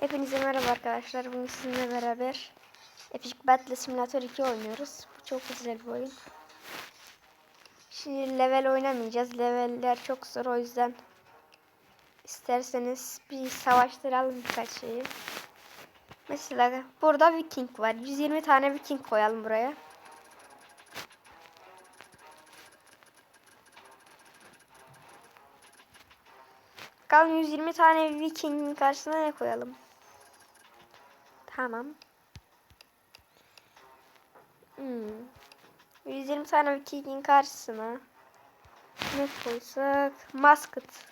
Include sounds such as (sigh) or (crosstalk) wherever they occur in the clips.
Hepinize merhaba arkadaşlar. Bugün sizinle beraber Epic Battle Simulator 2 oynuyoruz. Bu çok güzel bir oyun. Şimdi level oynamayacağız. Leveller çok zor o yüzden isterseniz bir savaştıralım birkaç şeyi. Mesela burada Viking var. 120 tane Viking koyalım buraya. Bakalım 120 tane Viking'in karşısına ne koyalım? Tamam. Hmm. 120 tane Viking'in karşısına ne koysak? Musket.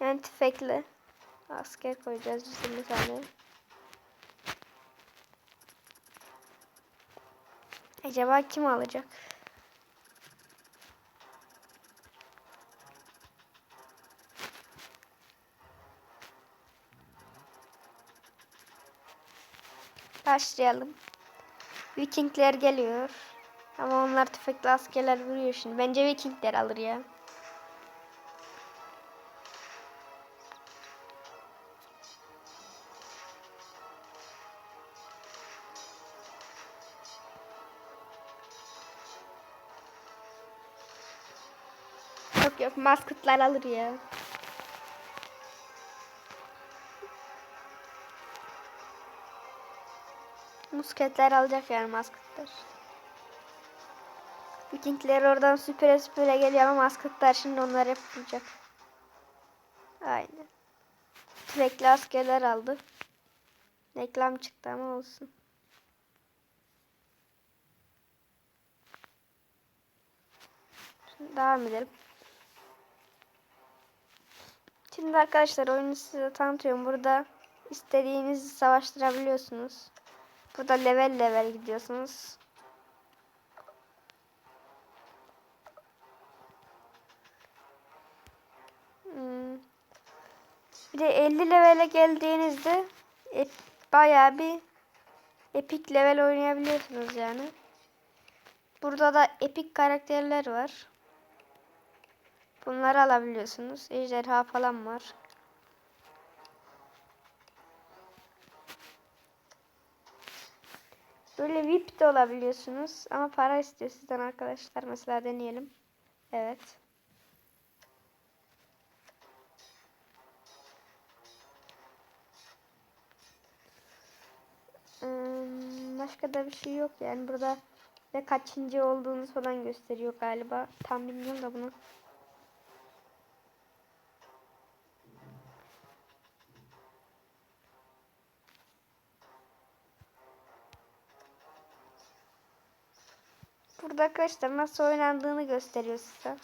Yani tüfekli. Asker koyacağız 120 tane. Acaba kim alacak? Başlayalım. Vikingler geliyor. Ama onlar tüfekli askerler vuruyor şimdi. Bence Vikingler alır ya. Yok yok maskotlar alır ya. Musketler alacak yani maskotlar. Vikingler oradan süpüre süpüre geliyor ama maskotlar şimdi onları hep vuracak. Aynen. Tüfekli askerler aldı. Reklam çıktı ama olsun. Şimdi devam edelim. Şimdi arkadaşlar oyunu size tanıtıyorum. Burada istediğinizi savaştırabiliyorsunuz. Burada level level gidiyorsunuz. Hmm. Bir de 50 levele geldiğinizde e, bayağı bir epic level oynayabiliyorsunuz yani. Burada da epic karakterler var. Bunları alabiliyorsunuz. Ejderha falan var. Böyle VIP de olabiliyorsunuz. Ama para istiyor sizden arkadaşlar. Mesela deneyelim. Evet. Hmm, başka da bir şey yok yani burada ve kaçıncı olduğunuz falan gösteriyor galiba. Tam bilmiyorum da bunu. Burada arkadaşlar nasıl oynandığını gösteriyor size.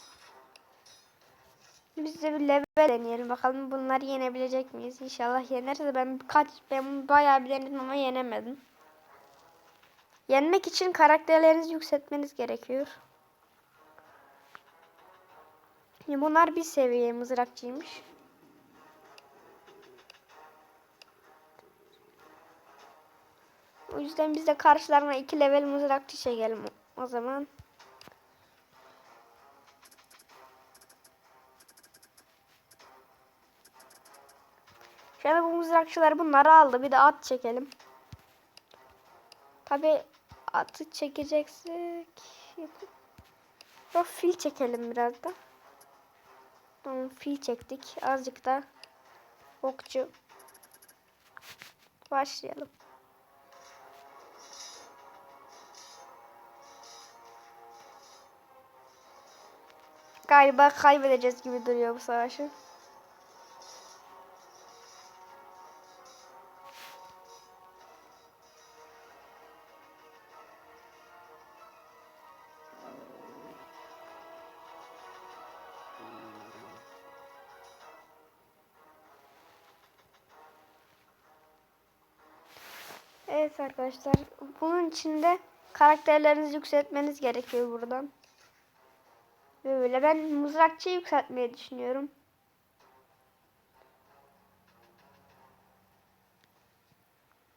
Biz de bir level deneyelim bakalım bunları yenebilecek miyiz? İnşallah yeneriz de ben kaç ben bayağı bir denedim ama yenemedim. Yenmek için karakterlerinizi yükseltmeniz gerekiyor. Bunlar bir seviye mızrakçıymış. O yüzden biz de karşılarına iki level mızrakçı çekelim zaman. Şöyle bu mızrakçılar bunları aldı. Bir de at çekelim. Tabi atı çekeceksek Yok fil çekelim biraz da. Tamam fil çektik. Azıcık da okçu. Başlayalım. Galiba kaybedeceğiz gibi duruyor bu savaşı. Evet arkadaşlar. Bunun içinde karakterlerinizi yükseltmeniz gerekiyor buradan. Böyle ben mızrakçıyı yükseltmeyi düşünüyorum.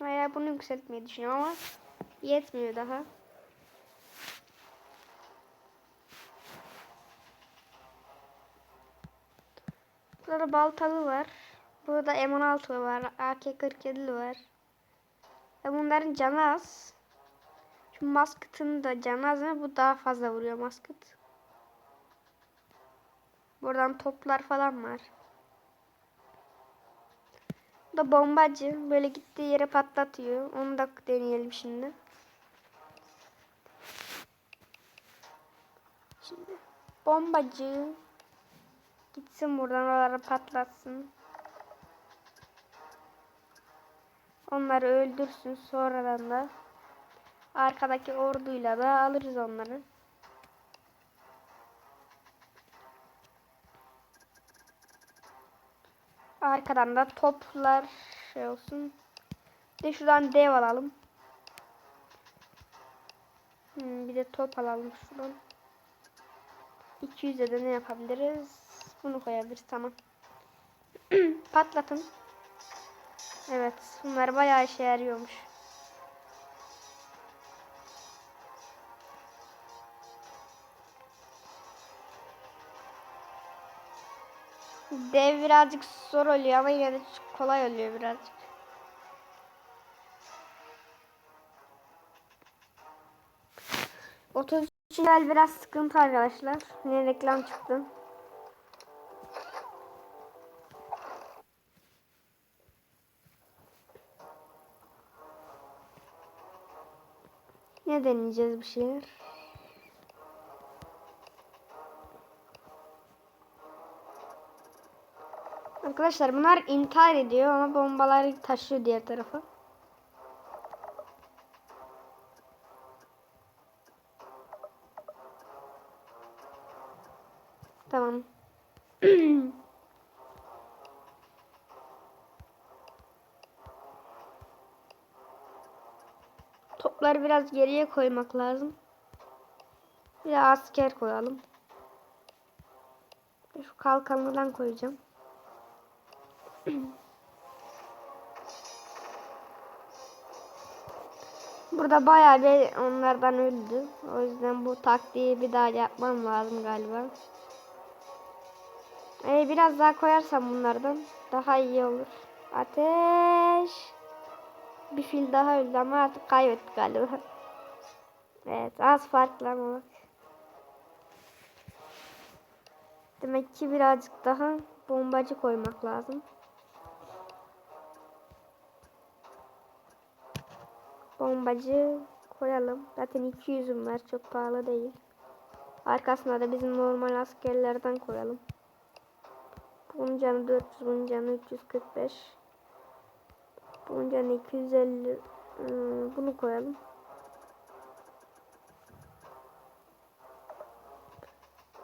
Veya bunu yükseltmeyi düşünüyorum ama yetmiyor daha. Burada baltalı var. Burada M16 var. AK-47 var. Ve bunların canı az. Şu maskıtın da canı az ama bu daha fazla vuruyor maskıt. Buradan toplar falan var. Bu da bombacı. Böyle gittiği yere patlatıyor. Onu da deneyelim şimdi. Şimdi bombacı gitsin buradan oraları patlatsın. Onları öldürsün sonradan da arkadaki orduyla da alırız onları. Arkadan da toplar şey olsun. De şuradan dev alalım. Hmm, bir de top alalım şuradan. 200'e de ne yapabiliriz? Bunu koyabiliriz tamam. (clears throat) Patlatın. Evet bunlar bayağı işe yarıyormuş. Dev birazcık zor oluyor ama yine de kolay oluyor birazcık. Otuz level biraz sıkıntı arkadaşlar. Yine reklam çıktı. Ne deneyeceğiz bir şeyler? Arkadaşlar bunlar intihar ediyor ama bombaları taşıyor diğer tarafa. Tamam. (clears throat) Topları biraz geriye koymak lazım. Bir asker koyalım. Şu kalkanlıdan koyacağım. (clears throat) Burada bayağı bir onlardan öldü. O yüzden bu taktiği bir daha yapmam lazım galiba. Ee, biraz daha koyarsam bunlardan daha iyi olur. Ateş. Bir fil daha öldü ama artık kaybettik galiba. (laughs) Evet az farklı bak. Demek ki birazcık daha bombacı koymak lazım. Bombacı koyalım. Zaten 200'üm var. Çok pahalı değil. Arkasına da bizim normal askerlerden koyalım. Bunun canı 400, bunun canı 345. Bunun canı 250. Hmm, bunu koyalım.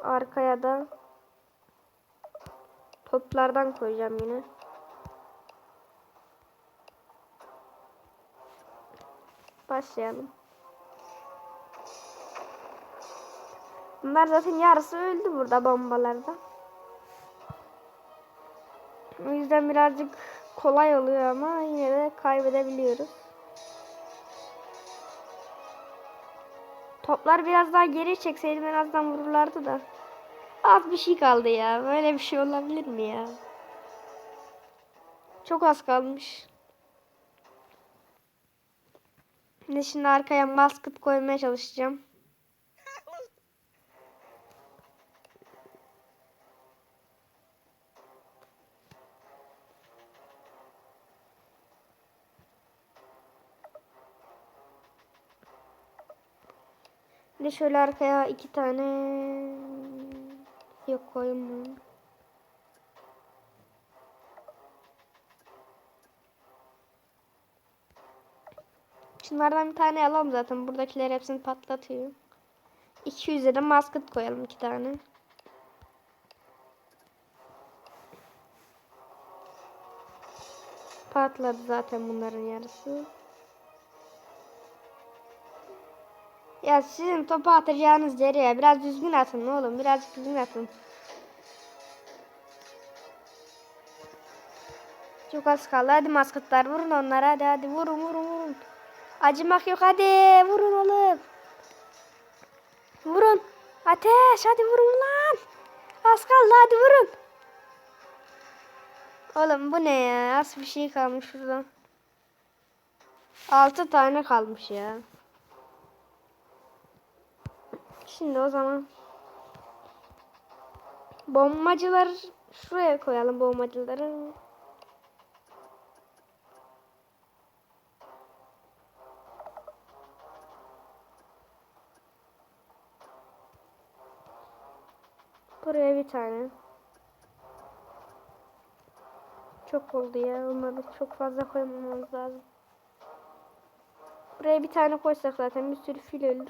Arkaya da toplardan koyacağım yine. Başlayalım. Bunlar zaten yarısı öldü burada bombalarda. O yüzden birazcık kolay oluyor ama yine de kaybedebiliyoruz. Toplar biraz daha geri çekseydim en azından vururlardı da. Az bir şey kaldı ya. Böyle bir şey olabilir mi ya? Çok az kalmış. Şimdi, şimdi arkaya maskıt koymaya çalışacağım. De şöyle arkaya iki tane yok koyayım Şunlardan bir tane alalım zaten. Buradakiler hepsini patlatıyor. 200'e de maskot koyalım iki tane. Patladı zaten bunların yarısı. Ya sizin topu atacağınız yere biraz düzgün atın oğlum. Biraz düzgün atın. Çok az kaldı. Hadi maskotlar vurun onlara. Hadi hadi vurun vurun vurun. Acımak yok hadi. Vurun oğlum. Vurun. Ateş hadi vurun lan. Az kaldı hadi vurun. Oğlum bu ne ya? Az bir şey kalmış şurada. 6 tane kalmış ya. Şimdi o zaman bombacılar şuraya koyalım bombacıları. Buraya bir tane. Çok oldu ya. Onları çok fazla koymamamız lazım. Buraya bir tane koysak zaten bir sürü fil ölür.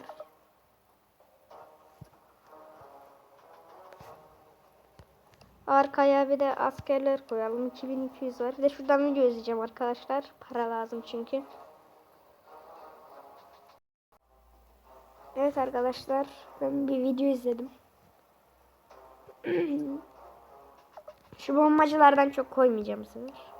Arkaya bir de askerler koyalım. 2200 var. Bir de şuradan video izleyeceğim arkadaşlar. Para lazım çünkü. Evet arkadaşlar. Ben bir video izledim. Şu bombacılardan çok koymayacağım sefer.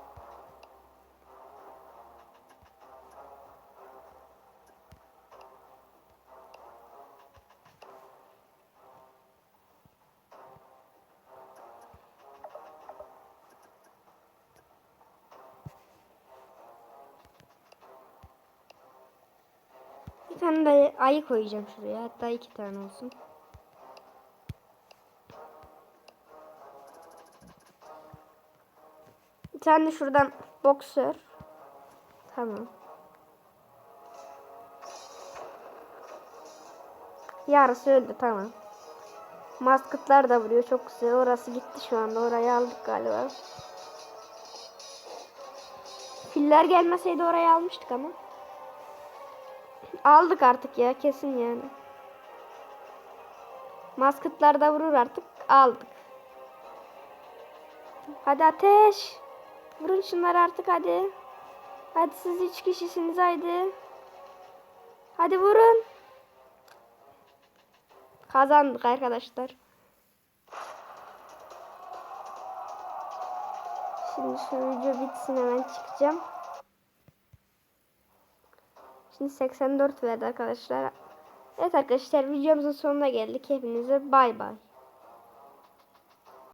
Bir tane de ayı koyacağım şuraya. Hatta iki tane olsun. Tane şuradan boksör. Tamam. Yarısı öldü tamam. Maskıtlar da vuruyor çok güzel. Orası gitti şu anda. Orayı aldık galiba. Filler gelmeseydi orayı almıştık ama. Aldık artık ya kesin yani. Maskıtlar da vurur artık. Aldık. Hadi ateş. Vurun şunları artık hadi. Hadi siz üç kişisiniz haydi. Hadi vurun. Kazandık arkadaşlar. Şimdi şu video bitsin hemen çıkacağım. Şimdi 84 verdi arkadaşlar. Evet arkadaşlar videomuzun sonuna geldik. Hepinize bay bay.